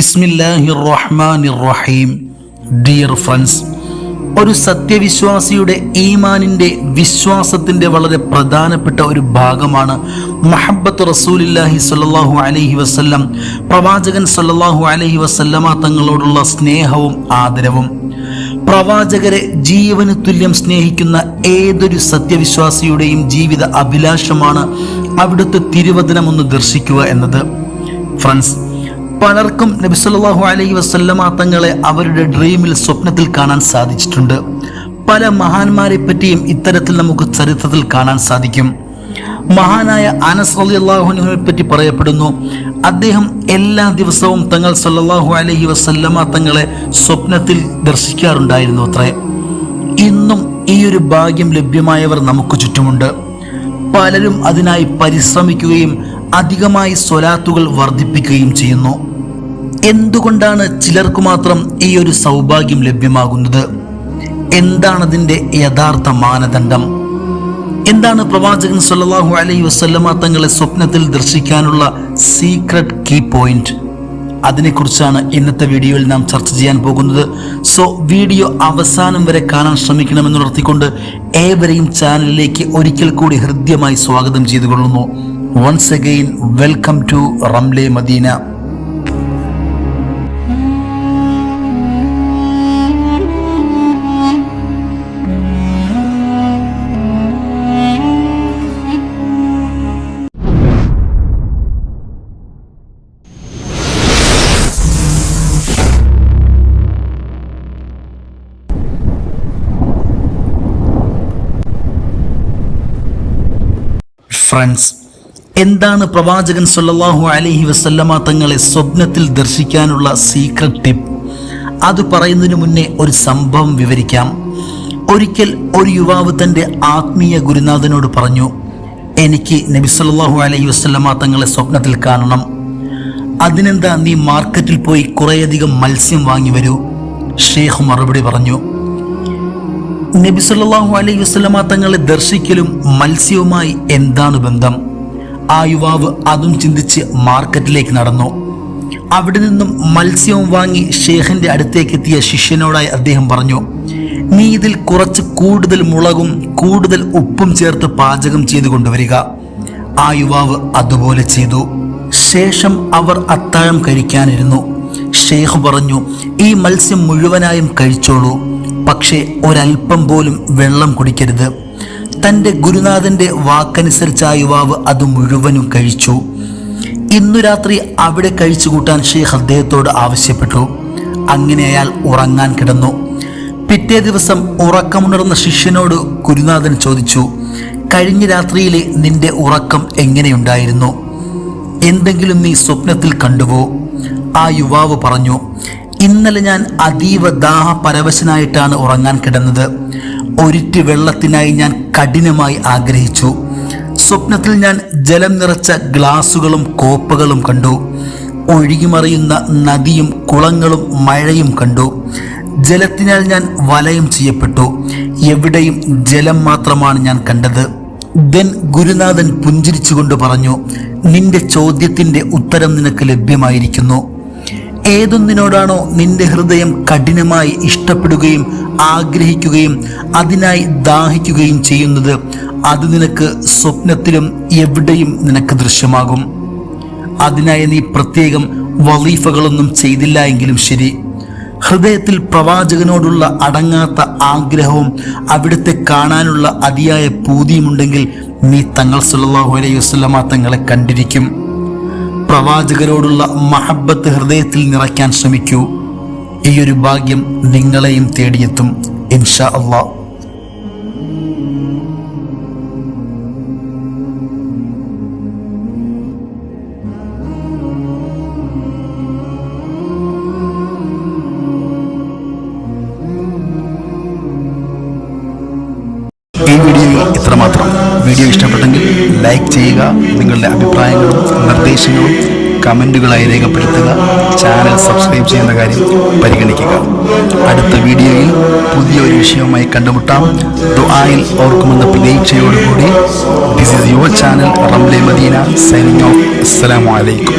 ബിസ്മില്ലാഹി റഹ്മാൻ റഹീം dear friends ഒരു സത്യവിശ്വാസിയുടെ ഈമാനിന്റെ വിശ്വാസത്തിന്റെ വളരെ പ്രധാനപ്പെട്ട ഒരു ഭാഗമാണ് മഹബത്ത് റസൂലില്ലാഹി സല്ലാഹു അലഹി വസല്ലം പ്രവാചകൻ സല്ലാഹു അലഹി വസല്ലമ തങ്ങളോടുള്ള സ്നേഹവും ആദരവും. പ്രവാചകരെ ജീവന് തുല്യം സ്നേഹിക്കുന്ന ഏതൊരു സത്യവിശ്വാസിയുടെയും ജീവിത അഭിലാഷമാണ് അവിടുത്തെ തിരുവചനം ഒന്ന് ദർശിക്കുക എന്നത്. ഫ്രണ്ട്സ് പലർക്കും നബിസല്ലാഹു അലൈഹി വസല്ലമ തങ്ങളെ അവരുടെ ഡ്രീമിൽ സ്വപ്നത്തിൽ കാണാൻ സാധിച്ചിട്ടുണ്ട്. പല മഹാന്മാരെ പറ്റിയും ഇത്തരത്തിൽ നമുക്ക് ചരിത്രത്തിൽ കാണാൻ സാധിക്കും. മഹാനായ അനസ് അലി അള്ളാഹുനുവിനെ പറ്റി പറയപ്പെടുന്നു അദ്ദേഹം എല്ലാ ദിവസവും തങ്ങൾ സല്ലാഹു അലഹി വസല്ലമ തങ്ങളെ സ്വപ്നത്തിൽ ദർശിക്കാറുണ്ടായിരുന്നു അത്രേ. ഇന്നും ഈ ഒരു ഭാഗ്യം ലഭ്യമായവർ നമുക്ക് ചുറ്റുമുണ്ട്. പലരും അതിനായി പരിശ്രമിക്കുകയും അധികമായി സ്വലാത്തുകൾ വർദ്ധിപ്പിക്കുകയും ചെയ്യുന്നു. എന്തുകൊണ്ടാണ് ചിലർക്ക് മാത്രം ഈ ഒരു സൗഭാഗ്യം ലഭ്യമാകുന്നത്? എന്താണതിന്റെ യഥാർത്ഥ മാനദണ്ഡം? എന്താണ് പ്രവാചകൻ സല്ലാഹു അലൈഹി വസ്ല്ലമ തങ്ങളെ സ്വപ്നത്തിൽ ദർശിക്കാനുള്ള സീക്രട്ട് കീ പോയിന്റ് അതിനെക്കുറിച്ചാണ് ഇന്നത്തെ വീഡിയോയിൽ നാം ചർച്ച ചെയ്യാൻ പോകുന്നത്. സോ വീഡിയോ അവസാനം വരെ കാണാൻ ശ്രമിക്കണമെന്നുണർത്തിക്കൊണ്ട് ഏവരെയും ചാനലിലേക്ക് ഒരിക്കൽ കൂടി ഹൃദ്യമായി സ്വാഗതം ചെയ്തുകൊള്ളുന്നു. Once again welcome to Ramle Madina friends എന്താണ് പ്രവാചകൻ സല്ലാഹു അലഹി വസല്ലമ തങ്ങളെ സ്വപ്നത്തിൽ ദർശിക്കാനുള്ള സീക്രട്ട് ടിപ്പ് അത് പറയുന്നതിന് മുന്നേ ഒരു സംഭവം വിവരിക്കാം. ഒരിക്കൽ ഒരു യുവാവ് തന്റെ ആത്മീയ ഗുരുനാഥനോട് പറഞ്ഞു എനിക്ക് നബി സല്ലാഹു അലഹി വസ്ലമ തങ്ങളെ സ്വപ്നത്തിൽ കാണണം. അതിനെന്താ നീ മാർക്കറ്റിൽ പോയി കുറേയധികം മത്സ്യം വാങ്ങി വരൂ? ഷേഖ് മറുപടി പറഞ്ഞു നബി സല്ലാഹു അലൈഹി വസ്ലമ തങ്ങളെ ദർശിക്കലും മത്സ്യവുമായി എന്താണ് ബന്ധം? ആ യുവാവ് അതും ചിന്തിച്ച് മാർക്കറ്റിലേക്ക് നടന്നു. അവിടെ നിന്നും മത്സ്യവും വാങ്ങി ഷേഖിന്റെ അടുത്തേക്ക് എത്തിയ ശിഷ്യനോടായി അദ്ദേഹം പറഞ്ഞു നീ ഇതിൽ കുറച്ച് കൂടുതൽ മുളകും കൂടുതൽ ഉപ്പും ചേർത്ത് പാചകം ചെയ്തു കൊണ്ടുവരിക. ആ യുവാവ് അതുപോലെ ചെയ്തു. ശേഷം അവർ അത്താഴം കഴിക്കാനിരുന്നു. ഷേഖ് പറഞ്ഞു ഈ മത്സ്യം മുഴുവനായും കഴിച്ചോളൂ. പക്ഷേ ഒരൽപ്പം പോലും വെള്ളം കുടിക്കരുത്. തന്റെ ഗുരുനാഥന്റെ വാക്കനുസരിച്ച് യുവാവ് അത് മുഴുവനും കഴിച്ചു. ഇന്നു രാത്രി അവിടെ കഴിച്ചു കൂട്ടാൻ ഷെയ്ഖ് അദ്ദേഹത്തോട് ആവശ്യപ്പെട്ടു. അങ്ങനെ അയാൾ ഉറങ്ങാൻ കിടന്നു. പിറ്റേ ദിവസം ഉറക്കമുണർന്ന ശിഷ്യനോട് ഗുരുനാഥൻ ചോദിച്ചു കഴിഞ്ഞ രാത്രിയിലെ നിന്റെ ഉറക്കം എങ്ങനെയുണ്ടായിരുന്നു? എന്തെങ്കിലും നീ സ്വപ്നത്തിൽ കണ്ടുവോ? ആ യുവാവ് പറഞ്ഞു ഇന്നലെ ഞാൻ അതീവ ദാഹ പരവശനായിട്ടാണ് ഉറങ്ങാൻ കിടന്നത്. ഒരിറ്റ് വെള്ളത്തിനായി ഞാൻ കഠിനമായി ആഗ്രഹിച്ചു. സ്വപ്നത്തിൽ ഞാൻ ജലം നിറച്ച ഗ്ലാസുകളും കോപ്പുകളും കണ്ടു. ഒഴുകിമറിയുന്ന നദിയും കുളങ്ങളും മഴയും കണ്ടു. ജലത്തിനാൽ ഞാൻ വലയം ചെയ്യപ്പെട്ടു. എവിടെയും ജലം മാത്രമാണ് ഞാൻ കണ്ടത്. ദെൻ ഗുരുനാഥൻ പുഞ്ചിരിച്ചുകൊണ്ട് പറഞ്ഞു നിന്റെ ചോദ്യത്തിന്റെ ഉത്തരം നിനക്ക് ലഭ്യമായിരിക്കുന്നു. ഏതൊന്നിനോടാണോ നിന്റെ ഹൃദയം കഠിനമായി ഇഷ്ടപ്പെടുകയും ആഗ്രഹിക്കുകയും അതിനായി ദാഹിക്കുകയും ചെയ്യുന്നത് അത് നിനക്ക് സ്വപ്നത്തിലും എവിടെയും നിനക്ക് ദൃശ്യമാകും. അതിനായി നീ പ്രത്യേകം വലീഫകളൊന്നും ചെയ്തില്ല എങ്കിലും ശരി. ഹൃദയത്തിൽ പ്രവാചകനോടുള്ള അടങ്ങാത്ത ആഗ്രഹവും അവിടുത്തെ കാണാനുള്ള അതിയായ പൂതിയുമുണ്ടെങ്കിൽ നീ തങ്ങൾ സല്ലാഹു അലൈഹി വസ്ലമ തങ്ങളെ കണ്ടിരിക്കും. പ്രവാചകരോടുള്ള മഹബത്ത് ഹൃദയത്തിൽ നിറയ്ക്കാൻ ശ്രമിക്കൂ. ഈ ഒരു ഭാഗ്യം നിങ്ങളെയും തേടിയെത്തും ഇൻഷാ അള്ളാ. ഈ വീഡിയോയിൽ ഇത്രമാത്രം. വീഡിയോ ഇഷ്ടപ്പെട്ടെങ്കിൽ ലൈക്ക് ചെയ്യുക നിങ്ങളുടെ അഭിപ്രായങ്ങളും നിർദ്ദേശങ്ങളും കമന്റുകളായി രേഖപ്പെടുത്തുക ചാനൽ സബ്സ്ക്രൈബ് ചെയ്യുന്ന കാര്യം പരിഗണിക്കുക. അടുത്ത വീഡിയോയിൽ പുതിയ ഒരു വിഷയവുമായി കണ്ടുമുട്ടാം. ദുആയിൽ ഓർക്കുമെന്ന പ്രതീക്ഷയോടുകൂടി this is your channel Ramle Madina signing off അസ്സലാമു അലൈക്കും